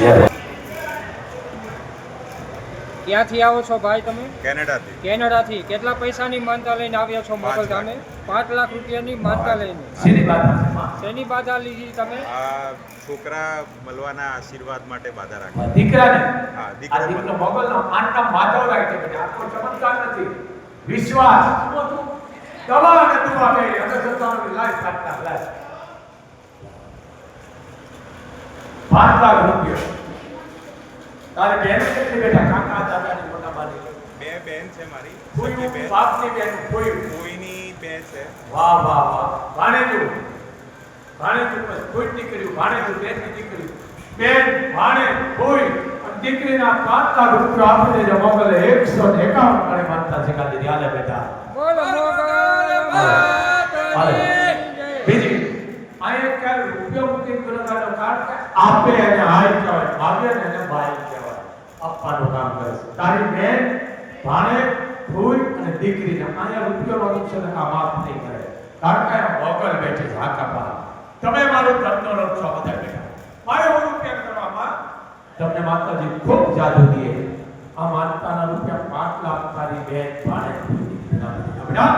ક્યાંથી આવો છો ભાઈ તમે કેનેડાથી કેનેડાથી કેટલા પૈસાની માનતા લઈને આવ્યા છો મોગલ ગામે પાંચ લાખ રૂપિયાની માનતા લઈને શેની બાધા લીધી તમે છોકરા મળવાના આશીર્વાદ માટે બાધા રાખી દીકરાને હા દીકરો મોગલનો માનતા માધવ રાખે છે આ ચમત્કાર નથી વિશ્વાસ દવા અને દુવા બે અમે સત્તાનો લાઈફ કાઢતા લાઈફ આ ગુપ્્યારે બે બેન છે કે બેટા કાકા જવાની મોટા બાની બે બેન છે મારી કોઈ બાપની બેન કોઈ કોઈની બેન છે વાહ વાહ વાણે તો વાણે તો પર સુઈટી કરી વાણે તો બેટી કરી બેન વાણે કોઈ અને દીકરીના પાતા ગુપ્્યાફતે જમોગલે 101 અને માંતા છે કાલે આલે બેટા બોલો મોગલ ભારત હ જય આયકાર રૂપિયા મૂકી ગુનેગારનો કાર્ડ આપે અને હાય કહેવાય ભાગે અને બાઈ કહેવાય આપવાનું કામ કરે છે તારી બેન ભાણે ભૂલ અને દીકરીને આયા રૂપિયાનો નુકસાન આ માફ નહીં કરે કારણ કે વગર બેઠી છે હાકા પર તમે મારો ધનનો રક્ષો બધા બેઠા મારે હું રૂપિયા કરવામાં તમને માતાજી ખૂબ જાદુ દીએ આ માતાના રૂપિયા પાંચ લાખ તારી બેન ભાણે બેટા